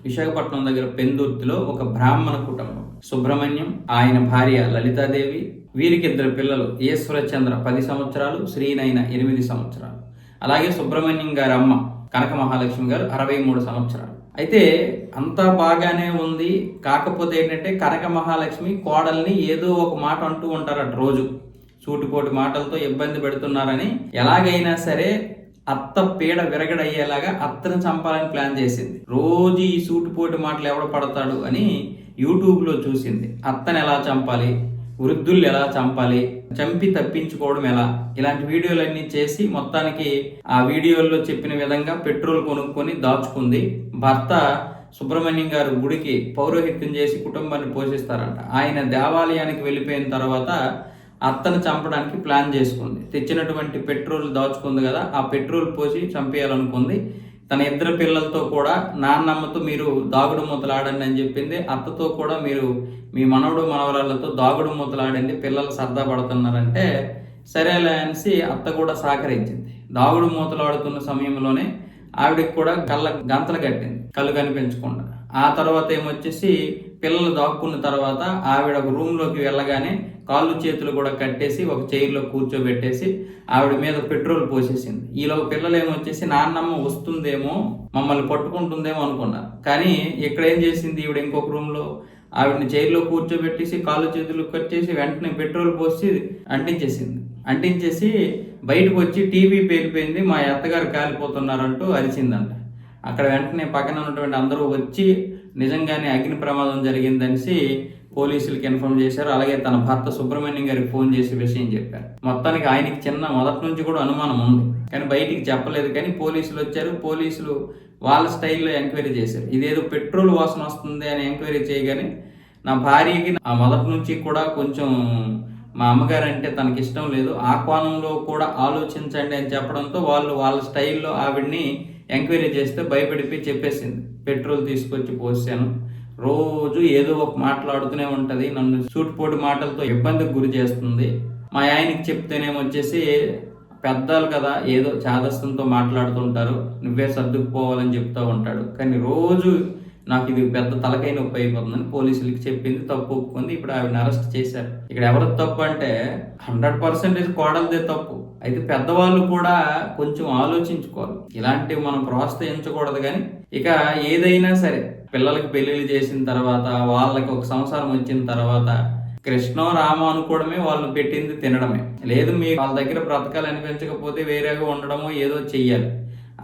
విశాఖపట్నం దగ్గర పెందుర్తిలో ఒక బ్రాహ్మణ కుటుంబం. సుబ్రహ్మణ్యం ఆయన భార్య లలితాదేవి వీరికి ఇద్దరు పిల్లలు ఈశ్వరచంద్ర పది సంవత్సరాలు శ్రీనైన ఎనిమిది సంవత్సరాలు. అలాగే సుబ్రహ్మణ్యం గారి అమ్మ కనక మహాలక్ష్మి గారు అరవై మూడు సంవత్సరాలు. అయితే అంతా బాగానే ఉంది. కాకపోతే ఏంటంటే కనక మహాలక్ష్మి కోడల్ని ఏదో ఒక మాట అంటూ ఉంటారట రోజు. సూటిపోటి మాటలతో ఇబ్బంది పెడుతున్నారని ఎలాగైనా సరే అత్త పీడ విరగడయ్యేలాగా అత్తను చంపాలని ప్లాన్ చేసింది. రోజు ఈ సూటిపోటి మాటలు ఎవడ పడతాడు అని యూట్యూబ్లో చూసింది. అత్తని ఎలా చంపాలి? వృద్ధుల్ని ఎలా చంపాలి? చంపి తప్పించుకోవడం ఎలా? ఇలాంటి వీడియోలన్నీ చేసి మొత్తానికి ఆ వీడియోల్లో చెప్పిన విధంగా పెట్రోల్ కొనుక్కొని దాచుకుంది. భర్త సుబ్రహ్మణ్యం గారు గుడికి పౌరోహిత్యం చేసి కుటుంబాన్ని పోషిస్తారంట. ఆయన దేవాలయానికి వెళ్ళిపోయిన తర్వాత అత్తను చంపడానికి ప్లాన్ చేసుకుంది. తెచ్చినటువంటి పెట్రోల్ దాచుకుంది కదా ఆ పెట్రోల్ పోసి చంపేయాలనుకుంది. తన ఇద్దరు పిల్లలతో కూడా నాన్నమ్మతో మీరు దాగుడు మూతలాడండి అని చెప్పింది. అత్తతో కూడా మీరు మీ మనవడు మనవరాళ్ళతో దాగుడు మూతలాడండి పిల్లలు సరదా పడుతున్నారంటే సరేలే అనేసి అత్త కూడా సహకరించింది. దాగుడు మూతలాడుతున్న సమయంలోనే ఆవిడకి కూడా కళ్ళ గంతలు కట్టింది కళ్ళు కనిపించకుండా. ఆ తర్వాత ఏమొచ్చేసి పిల్లలు దాక్కున్న తర్వాత ఆవిడ ఒక రూమ్లోకి వెళ్ళగానే కాళ్ళు చేతులు కూడా కట్టేసి ఒక చైర్లో కూర్చోబెట్టేసి ఆవిడ మీద పెట్రోల్ పోసేసింది. ఈలో పిల్లలు ఏమొచ్చేసి నాన్నమ్మ వస్తుందేమో మమ్మల్ని పట్టుకుంటుందేమో అనుకున్నారు. కానీ ఇక్కడ ఏం చేసింది ఈవిడ ఇంకొక రూమ్లో ఆవిడని చైర్లో కూర్చోబెట్టేసి కాళ్ళు చేతులు కట్టేసి వెంటనే పెట్రోల్ పోసి అంటించేసింది. అంటించేసి బయటకు వచ్చి టీవీ పేలిపోయింది. మా అత్తగారు కాలిపోతున్నారంటూ అరిచిందంట. అక్కడ వెంటనే పక్కన ఉన్నటువంటి అందరూ వచ్చి నిజంగానే అగ్ని ప్రమాదం జరిగిందనేసి పోలీసులకు ఇన్ఫార్మ్ చేశారు. అలాగే తన భర్త సుబ్రహ్మణ్యం గారికి ఫోన్ చేసి విషయం చెప్పారు. మొత్తానికి ఆయనకి చిన్న మొదటి నుంచి కూడా అనుమానం ఉంది. కానీ బయటికి చెప్పలేదు. కానీ పోలీసులు వచ్చారు. పోలీసులు వాళ్ళ స్టైల్లో ఎంక్వైరీ చేశారు. ఇదేదో పెట్రోల్ వాసన వస్తుంది అని ఎంక్వైరీ చేయగానే నా భార్యకి ఆ మొదటి నుంచి కూడా కొంచెం మా అమ్మగారు అంటే తనకి ఇష్టం లేదు. ఆ కోణంలో కూడా ఆలోచించండి అని చెప్పడంతో వాళ్ళు వాళ్ళ స్టైల్లో ఆవిడ్ని ఎంక్వైరీ చేస్తే భయపడిపోయి చెప్పేసింది. పెట్రోల్ తీసుకొచ్చి పోసాను. రోజు ఏదో ఒక మాట్లాడుతూనే ఉంటుంది. నన్ను సూటిపోటు మాటలతో ఇబ్బందికి గురి చేస్తుంది. మా ఆయనకి చెప్తేనేమొచ్చేసి పెద్దలు కదా ఏదో చాదస్తంతో మాట్లాడుతుంటారు. నువ్వే సర్దుకుపోవాలని చెప్తూ ఉంటాడు. కానీ రోజు నాకు ఇది పెద్ద తలకై నొప్పి అయిపోతుందని పోలీసులకి చెప్పింది తప్పు ఒప్పుకుంది ఇప్పుడు ఆవిడని అరెస్ట్ చేశారు. ఇక్కడ ఎవరి తప్పు అంటే హండ్రెడ్ పర్సెంటేజ్ కోడలదే తప్పు. అయితే పెద్దవాళ్ళు కూడా కొంచెం ఆలోచించుకోవాలి. ఇలాంటివి మనం ప్రోత్సహించకూడదు కానీ ఇక ఏదైనా సరే పిల్లలకి పెళ్ళిళ్ళు చేసిన తర్వాత వాళ్ళకి ఒక సంసారం వచ్చిన తర్వాత కృష్ణ రామ అనుకోవడమే వాళ్ళు పెట్టింది తినడమే. లేదు మీ వాళ్ళ దగ్గర బ్రతకాలు అనిపించకపోతే వేరేగా ఉండడమో ఏదో చెయ్యాలి.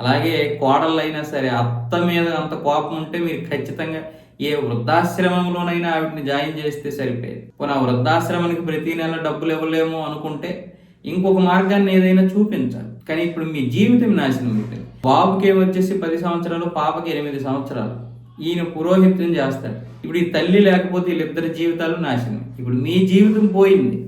అలాగే కోడళ్ళు అయినా సరే అత్త మీద అంత కోపం ఉంటే మీరు ఖచ్చితంగా ఏ వృద్ధాశ్రమంలోనైనా ఆవిడని జాయిన్ చేస్తే సరిపోయేది. పోనీ ఆ వృద్ధాశ్రమానికి ప్రతి నెల డబ్బులు ఇవ్వలేము అనుకుంటే ఇంకొక మార్గాన్ని ఏదైనా చూపించాలి. కానీ ఇప్పుడు మీ జీవితం నాశనం ఉంటుంది బాబుకి ఏమొచ్చేసి పది సంవత్సరాలు పాపకి ఎనిమిది సంవత్సరాలు. ఈయన పురోహిత్యం చేస్తాడు. ఇప్పుడు ఈ తల్లి లేకపోతే వీళ్ళిద్దరి జీవితాలు నాశనం. ఇప్పుడు మీ జీవితం పోయింది.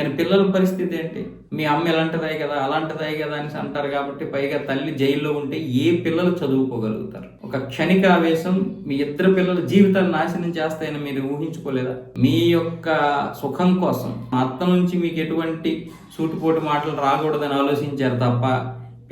కానీ పిల్లల పరిస్థితి ఏంటి? మీ అమ్మ ఎలాంటిదే కదా అలాంటిదే కదా అని అంటారు కాబట్టి పైగా తల్లి జైల్లో ఉంటే ఏ పిల్లలు చదువుకోగలుగుతారు? ఒక క్షణిక ఆవేశం మీ ఇద్దరు పిల్లల జీవితాన్ని నాశనం చేస్తాయని మీరు ఊహించుకోలేదా? మీ యొక్క సుఖం కోసం మా అత్త నుంచి మీకు ఎటువంటి సూటిపోటు మాటలు రాకూడదని ఆలోచించారు తప్ప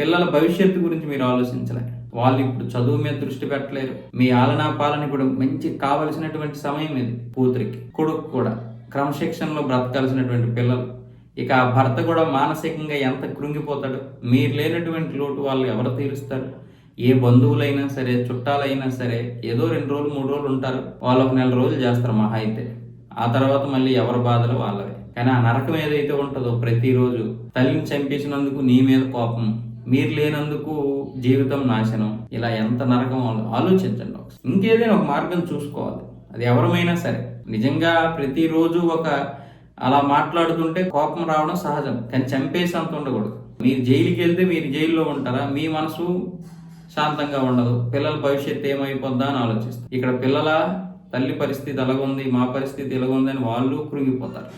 పిల్లల భవిష్యత్తు గురించి మీరు ఆలోచించలే. వాళ్ళు ఇప్పుడు చదువు మీద దృష్టి పెట్టలేరు. మీ ఆలనా పాలన ఇప్పుడు మంచి కావలసినటువంటి సమయం ఇది కూతురికి కొడుకు కూడా. క్రమశిక్షణలో బ్రతకాల్సినటువంటి పిల్లలు. ఇక ఆ భర్త కూడా మానసికంగా ఎంత కృంగిపోతాడు? మీరు లేనటువంటి లోటు వాళ్ళు ఎవరు తీరుస్తారు? ఏ బంధువులైనా సరే చుట్టాలైనా సరే ఏదో రెండు రోజులు మూడు రోజులు ఉంటారు. వాళ్ళు ఒక నెల రోజులు చేస్తారు మహా అయితే. ఆ తర్వాత మళ్ళీ ఎవరి బాధలు వాళ్ళవే. కానీ ఆ నరకం ఏదైతే ఉంటుందో ప్రతిరోజు తల్లిని చంపేసినందుకు నీ మీద కోపం మీరు లేనందుకు జీవితం నాశనం ఇలా ఎంత నరకం ఆలోచించండి ఇంకేదైనా ఒక మార్గం చూసుకోవాలి. అది ఎవరమైనా సరే. నిజంగా ప్రతిరోజు ఒక అలా మాట్లాడుతుంటే కోపం రావడం సహజం. కానీ చంపేసి అంత ఉండకూడదు. మీరు జైలుకి వెళ్తే మీరు జైల్లో ఉంటారా? మీ మనసు శాంతంగా ఉండదు. పిల్లల భవిష్యత్తు ఏమైపోద్దా అని ఆలోచిస్తారు. ఇక్కడ పిల్లల తల్లి పరిస్థితి ఎలాగుంది? మా పరిస్థితి ఎలాగుంది అని వాళ్ళు కృంగిపోతారు.